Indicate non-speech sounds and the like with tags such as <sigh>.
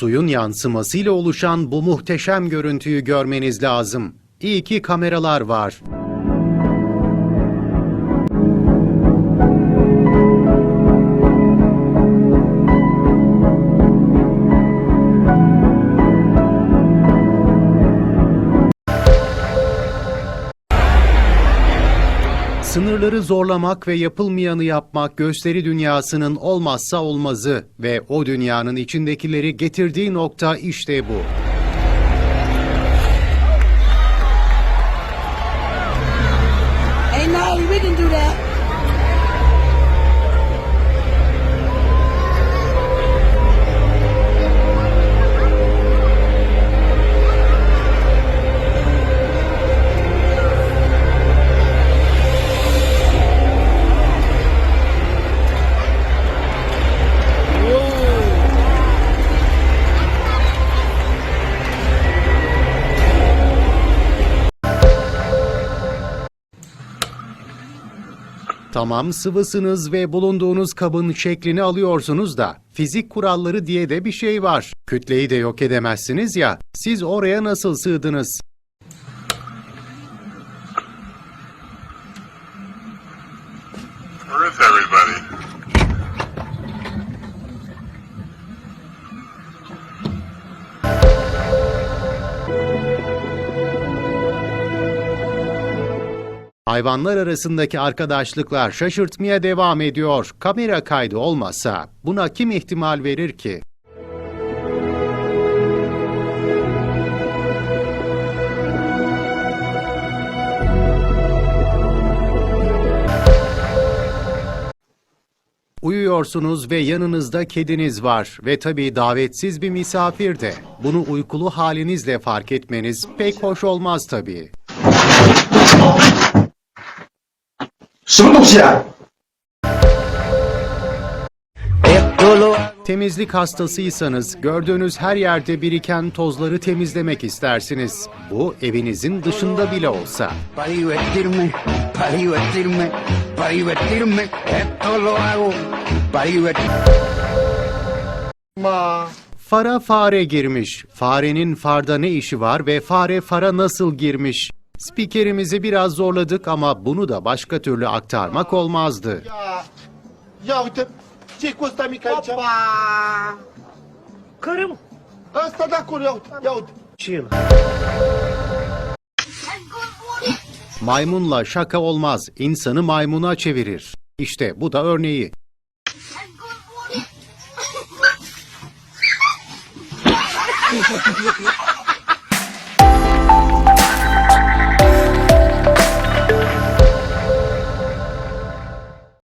suyun yansımasıyla oluşan bu muhteşem görüntüyü görmeniz lazım. İyi ki kameralar var. Sınırları zorlamak ve yapılmayanı yapmak gösteri dünyasının olmazsa olmazı ve o dünyanın içindekileri getirdiği nokta işte bu. Hey, Nolly, we can do that. Tamam sıvısınız ve bulunduğunuz kabın şeklini alıyorsunuz da fizik kuralları diye de bir şey var. Kütleyi de yok edemezsiniz ya. Siz oraya nasıl sığdınız? İs everybody? Hayvanlar arasındaki arkadaşlıklar şaşırtmaya devam ediyor. Kamera kaydı olmasa buna kim ihtimal verir ki? Uyuyorsunuz ve yanınızda kediniz var ve tabii davetsiz bir misafir de. Bunu uykulu halinizle fark etmeniz pek hoş olmaz tabii. 什么东西啊？ Temizlik hastasıysanız gördüğünüz her yerde biriken tozları temizlemek istersiniz. Bu evinizin dışında bile olsa. para divertirme, para divertirme, para divertirme, esto lo hago para divertirme. Fara fare girmiş. Farenin farda ne işi var ve fare fara nasıl girmiş? Spikerimizi biraz zorladık ama bunu da başka türlü aktarmak olmazdı. Ia uite, ce cu ăsta mic aici? Opa! Karım. Ăsta de acolo, ia uite, ia uite. Chill. Maymunla şaka olmaz. İnsanı maymuna çevirir. İşte bu da örneği. <laughs>